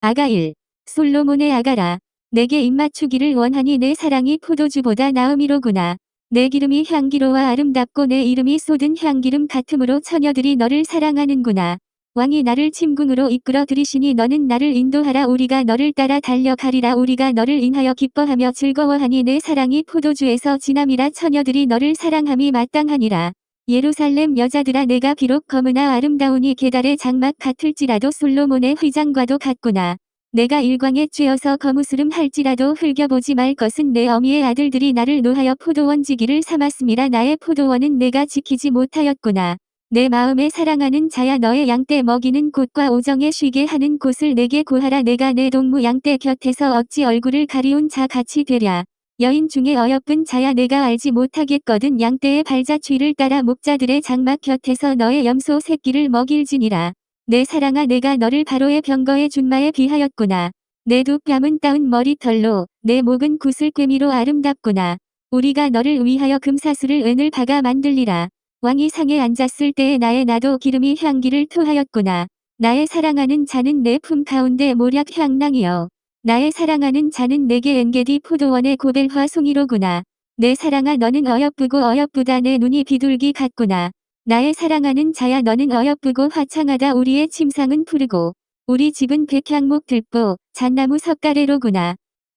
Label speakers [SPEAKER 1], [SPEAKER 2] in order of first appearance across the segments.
[SPEAKER 1] 아가 1. 솔로몬의 아가라. 내게 입맞추기를 원하니 내 사랑이 포도주보다 나음이로구나. 내 기름이 향기로와 아름답고 내 이름이 쏟은 향기름 같으므로 처녀들이 너를 사랑하는구나. 왕이 나를 침궁으로 이끌어 들이시니 너는 나를 인도하라 우리가 너를 따라 달려가리라 우리가 너를 인하여 기뻐하며 즐거워하니 내 사랑이 포도주에서 지남이라 처녀들이 너를 사랑함이 마땅하니라. 예루살렘 여자들아 내가 비록 검으나 아름다우니 계달의 장막 같을지라도 솔로몬의 휘장과도 같구나. 내가 일광에 쬐어서 거무스름 할지라도 흘겨보지 말 것은 내 어미의 아들들이 나를 노하여 포도원 지기를 삼았음이라 나의 포도원은 내가 지키지 못하였구나. 내 마음에 사랑하는 자야 너의 양떼 먹이는 곳과 오정에 쉬게 하는 곳을 내게 구하라 내가 내 동무 양떼 곁에서 어찌 얼굴을 가리운 자 같이 되랴. 여인 중에 어여쁜 자야 내가 알지 못하겠거든 양떼의 발자취를 따라 목자들의 장막 곁에서 너의 염소 새끼를 먹일지니라. 내 사랑아 내가 너를 바로의 병거의 준마에 비하였구나. 내 두 뺨은 따은 머리털로 내 목은 구슬꿰미로 아름답구나. 우리가 너를 위하여 금사슬을 은을 박아 만들리라. 왕이 상에 앉았을 때에 나의 나도 기름이 향기를 토하였구나. 나의 사랑하는 자는 내 품 가운데 모략 향낭이여. 나의 사랑하는 자는 내게 엔게디 포도원의 고벨화 송이로구나. 내 사랑아 너는 어여쁘고 어여쁘다 내 눈이 비둘기 같구나. 나의 사랑하는 자야 너는 어여쁘고 화창하다 우리의 침상은 푸르고 우리 집은 백향목 들보 잣나무 석가래로구나.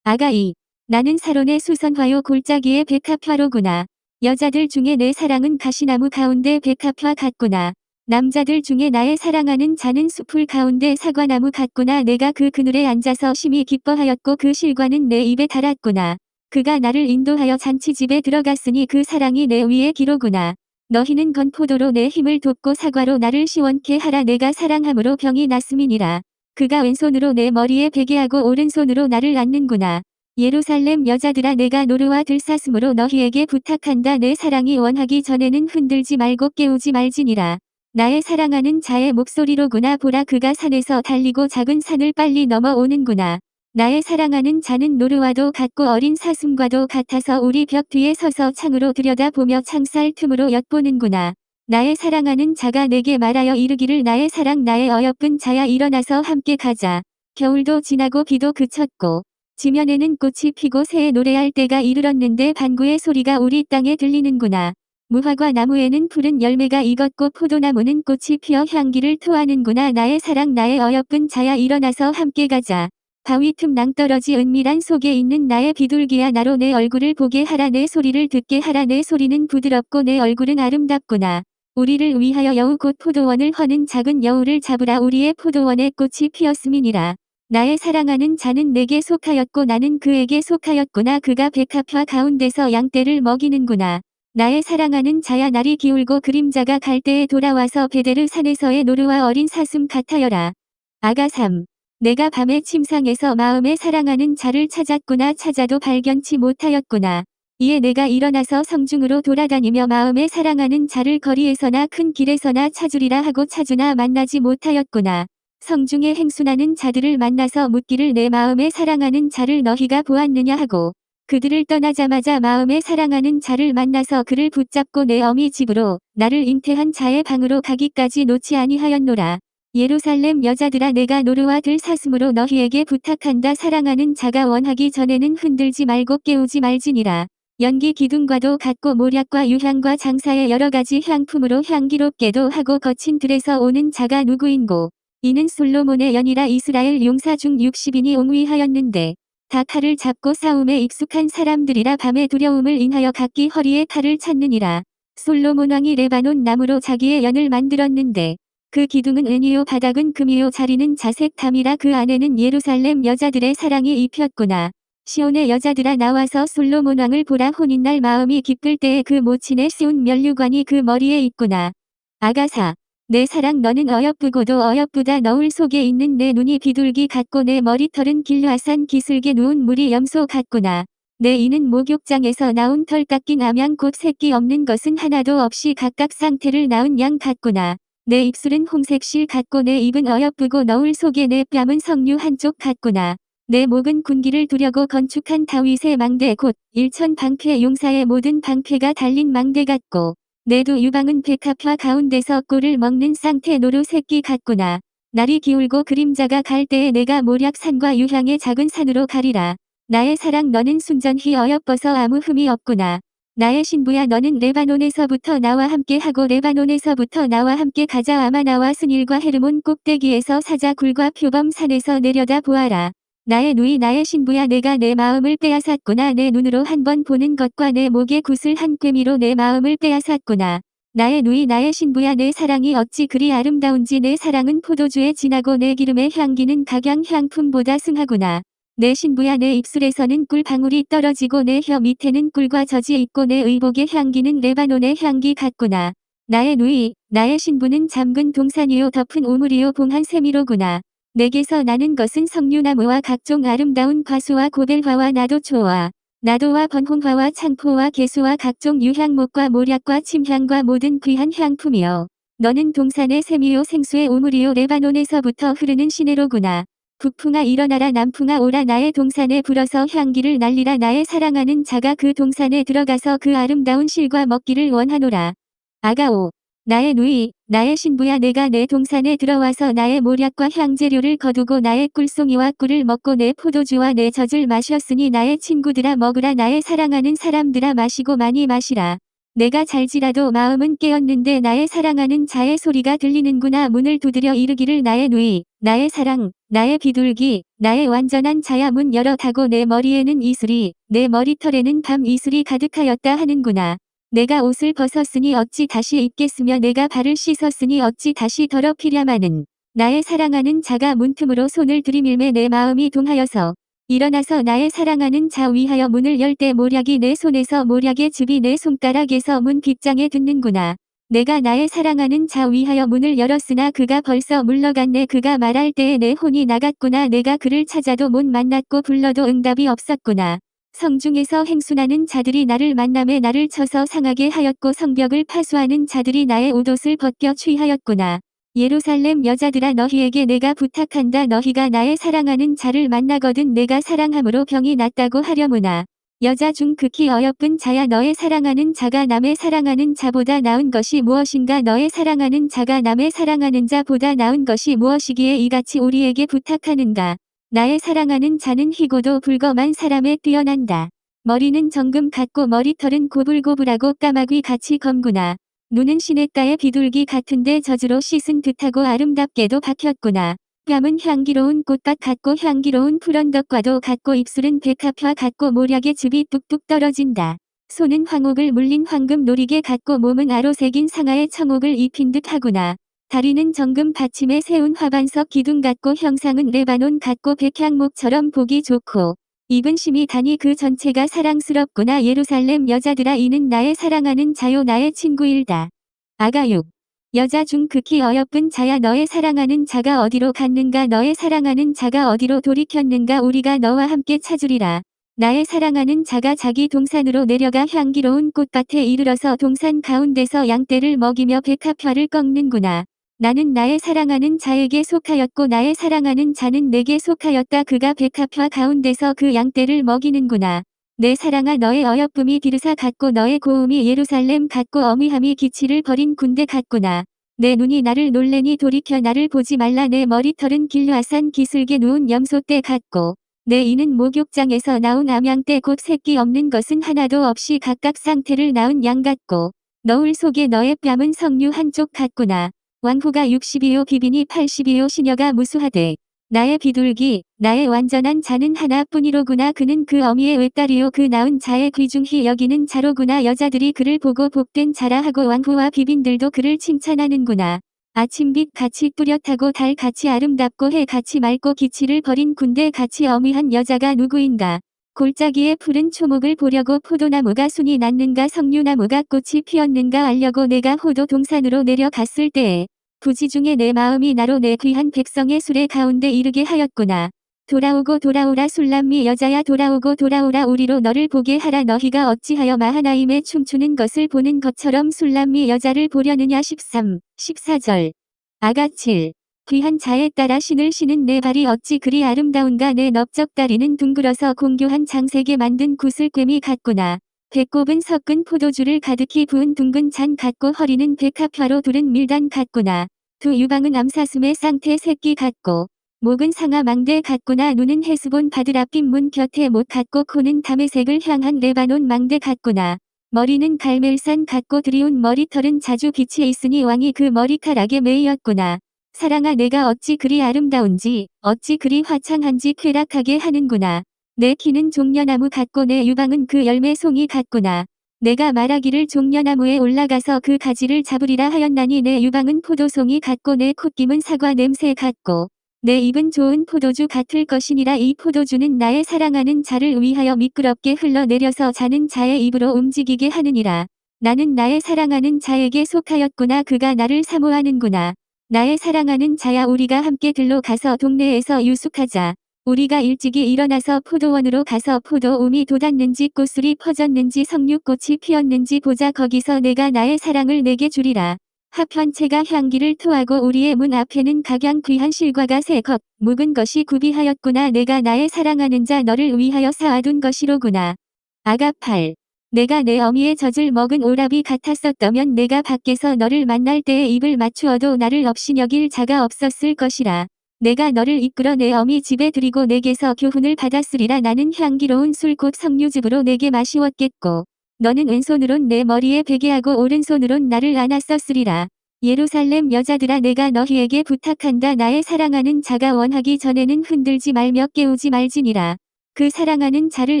[SPEAKER 1] 아가이 나는 사론의 수선화요 골짜기의 백합화로구나. 여자들 중에 내 사랑은 가시나무 가운데 백합화 같구나. 남자들 중에 나의 사랑하는 자는 숲풀 가운데 사과나무 같구나 내가 그 그늘에 앉아서 심히 기뻐하였고 그 실과는 내 입에 달았구나. 그가 나를 인도하여 잔치집에 들어갔으니 그 사랑이 내 위에 기로구나. 너희는 건포도로 내 힘을 돕고 사과로 나를 시원케 하라 내가 사랑함으로 병이 났음이니라. 그가 왼손으로 내 머리에 베개하고 오른손으로 나를 안는구나. 예루살렘 여자들아 내가 노루와 들사슴으로 너희에게 부탁한다 내 사랑이 원하기 전에는 흔들지 말고 깨우지 말지니라. 나의 사랑하는 자의 목소리로구나 보라 그가 산에서 달리고 작은 산을 빨리 넘어오는구나. 나의 사랑하는 자는 노루와도 같고 어린 사슴과도 같아서 우리 벽 뒤에 서서 창으로 들여다보며 창살 틈으로 엿보는구나. 나의 사랑하는 자가 내게 말하여 이르기를 나의 사랑 나의 어여쁜 자야 일어나서 함께 가자. 겨울도 지나고 비도 그쳤고 지면에는 꽃이 피고 새에 노래할 때가 이르렀는데 반구의 소리가 우리 땅에 들리는구나. 무화과 나무에는 푸른 열매가 익었고 포도나무는 꽃이 피어 향기를 토하는구나. 나의 사랑 나의 어여쁜 자야 일어나서 함께 가자. 바위 틈 낭떠러지 은밀한 속에 있는 나의 비둘기야 나로 내 얼굴을 보게 하라 내 소리를 듣게 하라 내 소리는 부드럽고 내 얼굴은 아름답구나. 우리를 위하여 여우 곧 포도원을 허는 작은 여우를 잡으라 우리의 포도원에 꽃이 피었음이니라. 나의 사랑하는 자는 내게 속하였고 나는 그에게 속하였구나 그가 백합화 가운데서 양떼를 먹이는구나. 나의 사랑하는 자야 날이 기울고 그림자가 갈 때에 돌아와서 베데르 산에서의 노루와 어린 사슴 같아여라. 아가 3. 내가 밤의 침상에서 마음에 사랑하는 자를 찾았구나 찾아도 발견치 못하였구나. 이에 내가 일어나서 성중으로 돌아다니며 마음에 사랑하는 자를 거리에서나 큰 길에서나 찾으리라 하고 찾으나 만나지 못하였구나. 성중에 행순하는 자들을 만나서 묻기를 내 마음에 사랑하는 자를 너희가 보았느냐 하고 그들을 떠나자마자 마음에 사랑하는 자를 만나서 그를 붙잡고 내 어미 집으로 나를 잉태한 자의 방으로 가기까지 놓지 아니하였노라. 예루살렘 여자들아 내가 노루와 들 사슴으로 너희에게 부탁한다 사랑하는 자가 원하기 전에는 흔들지 말고 깨우지 말지니라. 연기 기둥과도 같고 모략과 유향과 장사의 여러가지 향품으로 향기롭게도 하고 거친 들에서 오는 자가 누구인고. 이는 솔로몬의 연이라 이스라엘 용사 중 60인이 옹위하였는데 다 칼을 잡고 싸움에 익숙한 사람들이라 밤에 두려움을 인하여 각기 허리에 칼을 찾느니라. 솔로몬 왕이 레바논 나무로 자기의 연을 만들었는데 그 기둥은 은이요 바닥은 금이요 자리는 자색 담이라 그 안에는 예루살렘 여자들의 사랑이 입혔구나. 시온의 여자들아 나와서 솔로몬 왕을 보라 혼인날 마음이 기쁠 때에 그 모친의 씌운 면류관이 그 머리에 있구나. 아가사 내 사랑 너는 어여쁘고도 어여쁘다 너울 속에 있는 내 눈이 비둘기 같고 내 머리털은 길라산 기슬게 누운 물이 염소 같구나. 내 이는 목욕장에서 나온 털 깎인 암양 곧 새끼 없는 것은 하나도 없이 각각 상태를 낳은 양 같구나. 내 입술은 홍색 실 같고 내 입은 어여쁘고 너울 속에 내 뺨은 석류 한쪽 같구나. 내 목은 군기를 두려고 건축한 다윗의 망대 곧 일천 방패 용사의 모든 방패가 달린 망대 같고 내두 유방은 백합화 가운데서 꿀을 먹는 상태 노루 새끼 같구나. 날이 기울고 그림자가 갈 때에 내가 모략 산과 유향의 작은 산으로 가리라. 나의 사랑 너는 순전히 어여뻐서 아무 흠이 없구나. 나의 신부야 너는 레바논에서부터 나와 함께 하고 레바논에서부터 나와 함께 가자 아마 나와 스닐과 헤르몬 꼭대기에서 사자 굴과 표범 산에서 내려다 보아라. 나의 누이 나의 신부야 내가 내 마음을 빼앗았구나 내 눈으로 한 번 보는 것과 내 목에 구슬 한 꿰미로 내 마음을 빼앗았구나. 나의 누이 나의 신부야 내 사랑이 어찌 그리 아름다운지 내 사랑은 포도주에 진하고 내 기름의 향기는 각양 향품보다 승하구나. 내 신부야 내 입술에서는 꿀 방울이 떨어지고 내 혀 밑에는 꿀과 젖이 있고 내 의복의 향기는 레바논의 향기 같구나. 나의 누이, 나의 신부는 잠근 동산이요 덮은 우물이요 봉한 세미로구나. 내게서 나는 것은 석류나무와 각종 아름다운 과수와 고벨화와 나도초와 나도와 번홍화와 창포와 개수와 각종 유향목과 모략과 침향과 모든 귀한 향품이요. 너는 동산의 샘이요 생수의 우물이요 레바논에서부터 흐르는 시내로구나. 북풍아 일어나라 남풍아 오라 나의 동산에 불어서 향기를 날리라 나의 사랑하는 자가 그 동산에 들어가서 그 아름다운 실과 먹기를 원하노라. 아가오 나의 누이, 나의 신부야 내가 내 동산에 들어와서 나의 모략과 향재료를 거두고 나의 꿀송이와 꿀을 먹고 내 포도주와 내 젖을 마셨으니 나의 친구들아 먹으라 나의 사랑하는 사람들아 마시고 많이 마시라. 내가 잘지라도 마음은 깨었는데 나의 사랑하는 자의 소리가 들리는구나 문을 두드려 이르기를 나의 누이, 나의 사랑, 나의 비둘기, 나의 완전한 자야 문 열어 타고 내 머리에는 이슬이, 내 머리털에는 밤 이슬이 가득하였다 하는구나. 내가 옷을 벗었으니 어찌 다시 입겠으며 내가 발을 씻었으니 어찌 다시 더럽히랴마는 나의 사랑하는 자가 문틈으로 손을 들이밀매 내 마음이 동하여서 일어나서 나의 사랑하는 자 위하여 문을 열 때 모략이 내 손에서 모략의 즙이 내 손가락에서 문 빗장에 듣는구나. 내가 나의 사랑하는 자 위하여 문을 열었으나 그가 벌써 물러갔네 그가 말할 때에 내 혼이 나갔구나 내가 그를 찾아도 못 만났고 불러도 응답이 없었구나. 성중에서 행순하는 자들이 나를 만남에 나를 쳐서 상하게 하였고 성벽을 파수하는 자들이 나의 옷옷을 벗겨 취하였구나. 예루살렘 여자들아 너희에게 내가 부탁한다 너희가 나의 사랑하는 자를 만나거든 내가 사랑함으로 병이 낫다고 하려무나. 여자 중 극히 어여쁜 자야 너의 사랑하는 자가 남의 사랑하는 자보다 나은 것이 무엇인가 너의 사랑하는 자가 남의 사랑하는 자보다 나은 것이 무엇이기에 이같이 우리에게 부탁하는가. 나의 사랑하는 자는 희고도 불검한 사람에 뛰어난다. 머리는 정금 같고 머리털은 고불고불하고 까마귀 같이 검구나. 눈은 시냇가의 비둘기 같은데 젖으로 씻은 듯하고 아름답게도 박혔구나. 뺨은 향기로운 꽃밭 같고 향기로운 푸른덕과도 같고 입술은 백합화 같고 모략의 즙이 뚝뚝 떨어진다. 손은 황옥을 물린 황금 놀이개 같고 몸은 아로새긴 상하의 청옥을 입힌 듯 하구나. 다리는 정금 받침에 세운 화반석 기둥 같고 형상은 레바논 같고 백향목처럼 보기 좋고 입은 심이 다니 그 전체가 사랑스럽구나 예루살렘 여자들아 이는 나의 사랑하는 자요 나의 친구일다. 아가육 여자 중 극히 어여쁜 자야 너의 사랑하는 자가 어디로 갔는가 너의 사랑하는 자가 어디로 돌이켰는가 우리가 너와 함께 찾으리라. 나의 사랑하는 자가 자기 동산으로 내려가 향기로운 꽃밭에 이르러서 동산 가운데서 양떼를 먹이며 백합화를 꺾는구나. 나는 나의 사랑하는 자에게 속하였고 나의 사랑하는 자는 내게 속하였다. 그가 백합화 가운데서 그 양떼를 먹이는구나. 내 사랑아 너의 어여쁨이 비르사 같고 너의 고음이 예루살렘 같고 어미함이 기치를 버린 군대 같구나. 내 눈이 나를 놀래니 돌이켜 나를 보지 말라 내 머리털은 길라산 기슬게 누운 염소떼 같고 내 이는 목욕장에서 나온 암양떼 곧 새끼 없는 것은 하나도 없이 각각 상태를 낳은 양 같고 너울 속에 너의 뺨은 석류 한쪽 같구나. 왕후가 62요 비빈이 82요 시녀가 무수하되 나의 비둘기 나의 완전한 자는 하나뿐이로구나. 그는 그 어미의 외딸이요 그 낳은 자의 귀중히 여기는 자로구나. 여자들이 그를 보고 복된 자라 하고 왕후와 비빈들도 그를 칭찬하는구나. 아침빛 같이 뿌렷하고 달 같이 아름답고 해 같이 맑고 기치를 버린 군대 같이 어미한 여자가 누구인가 골짜기에 푸른 초목을 보려고 포도나무가 순이 났는가 석류나무가 꽃이 피었는가 알려고 내가 호도 동산으로 내려갔을 때에 부지 중에 내 마음이 나로 내 귀한 백성의 수레 가운데 이르게 하였구나. 돌아오고 돌아오라 술람미 여자야 돌아오고 돌아오라 우리로 너를 보게 하라 너희가 어찌하여 마하나임에 춤추는 것을 보는 것처럼 술람미 여자를 보려느냐 13, 14절. 아가 7. 귀한 자에 따라 신을 신은 내 발이 어찌 그리 아름다운가 내 넓적 다리는 둥글어서 공교한 장색에 만든 구슬꿰미 같구나. 배꼽은 섞은 포도주를 가득히 부은 둥근 잔 같고 허리는 백합화로 두른 밀단 같구나. 두 유방은 암사슴의 쌍태 새끼 같고 목은 상아 망대 같구나 눈은 해수본 바드랍빛 문 곁에 못 같고 코는 담의색을 향한 레바논 망대 같구나. 머리는 갈멜산 같고 드리운 머리털은 자주 빛이 있으니 왕이 그 머리카락에 매였구나. 사랑아 내가 어찌 그리 아름다운지 어찌 그리 화창한지 쾌락하게 하는구나. 내 키는 종려나무 같고 내 유방은 그 열매 송이 같구나. 내가 말하기를 종려나무에 올라가서 그 가지를 잡으리라 하였나니 내 유방은 포도송이 같고 내 콧김은 사과 냄새 같고 내 입은 좋은 포도주 같을 것이니라 이 포도주는 나의 사랑하는 자를 위하여 미끄럽게 흘러내려서 자는 자의 입으로 움직이게 하느니라. 나는 나의 사랑하는 자에게 속하였구나 그가 나를 사모하는구나. 나의 사랑하는 자야 우리가 함께 들로 가서 동네에서 유숙하자. 우리가 일찍이 일어나서 포도원으로 가서 포도움이 돋았는지 꽃술이 퍼졌는지 석류꽃이 피었는지 보자 거기서 내가 나의 사랑을 내게 주리라. 하편체가 향기를 토하고 우리의 문 앞에는 각양 귀한 실과가 새것 묵은 것이 구비하였구나 내가 나의 사랑하는 자 너를 위하여 쌓아둔 것이로구나. 아가팔 내가 내 어미의 젖을 먹은 오라비 같았었다면 내가 밖에서 너를 만날 때에 입을 맞추어도 나를 없이 여길 자가 없었을 것이라. 내가 너를 이끌어 내 어미 집에 들이고 내게서 교훈을 받았으리라 나는 향기로운 술곧 석류즙으로 내게 마시웠겠고 너는 왼손으론 내 머리에 베개하고 오른손으론 나를 안았었으리라. 예루살렘 여자들아 내가 너희에게 부탁한다 나의 사랑하는 자가 원하기 전에는 흔들지 말며 깨우지 말지니라. 그 사랑하는 자를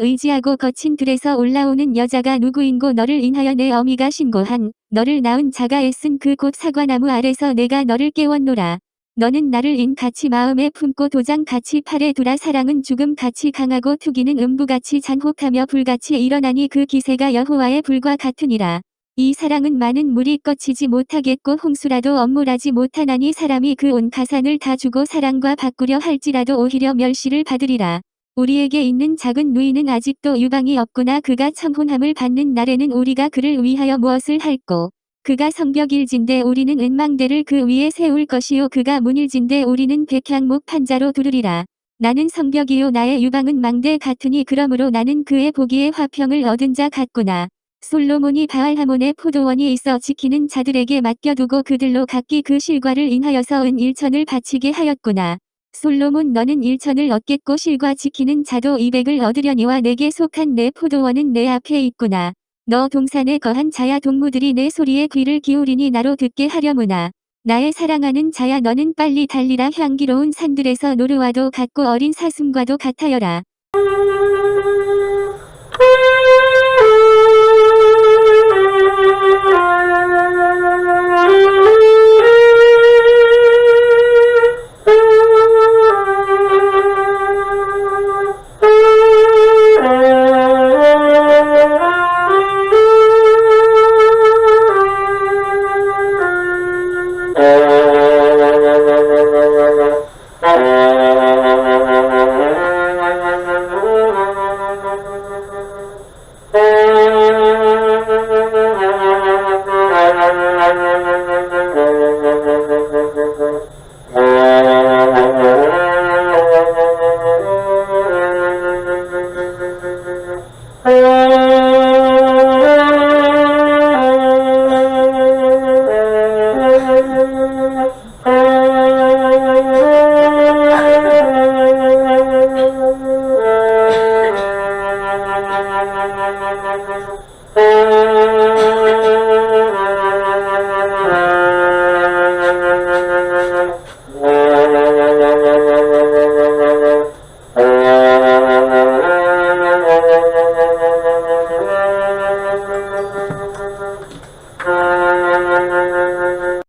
[SPEAKER 1] 의지하고 거친 들에서 올라오는 여자가 누구인고 너를 인하여 내 어미가 신고한 너를 낳은 자가 애쓴 그곧 사과나무 아래서 내가 너를 깨웠노라. 너는 나를 인같이 마음에 품고 도장같이 팔에 두라 사랑은 죽음같이 강하고 투기는 음부같이 잔혹하며 불같이 일어나니 그 기세가 여호와의 불과 같으니라. 이 사랑은 많은 물이 꺼치지 못하겠고 홍수라도 엄물하지 못하나니 사람이 그 온 가산을 다 주고 사랑과 바꾸려 할지라도 오히려 멸시를 받으리라. 우리에게 있는 작은 누이는 아직도 유방이 없구나 그가 청혼함을 받는 날에는 우리가 그를 위하여 무엇을 할꼬. 그가 성벽일진데 우리는 은망대를 그 위에 세울 것이요 그가 문일진데 우리는 백향목 판자로 두르리라. 나는 성벽이요 나의 유방은 망대 같으니 그러므로 나는 그의 보기에 화평을 얻은 자 같구나. 솔로몬이 바알하몬의 포도원이 있어 지키는 자들에게 맡겨두고 그들로 각기 그 실과를 인하여서 은 일천을 바치게 하였구나. 솔로몬 너는 일천을 얻겠고 실과 지키는 자도 이백을 얻으려니와 내게 속한 내 포도원은 내 앞에 있구나. 너 동산에 거한 자야 동무들이 내 소리에 귀를 기울이니 나로 듣게 하려무나. 나의 사랑하는 자야 너는 빨리 달리라 향기로운 산들에서 노르와도 같고 어린 사슴과도 같아여라.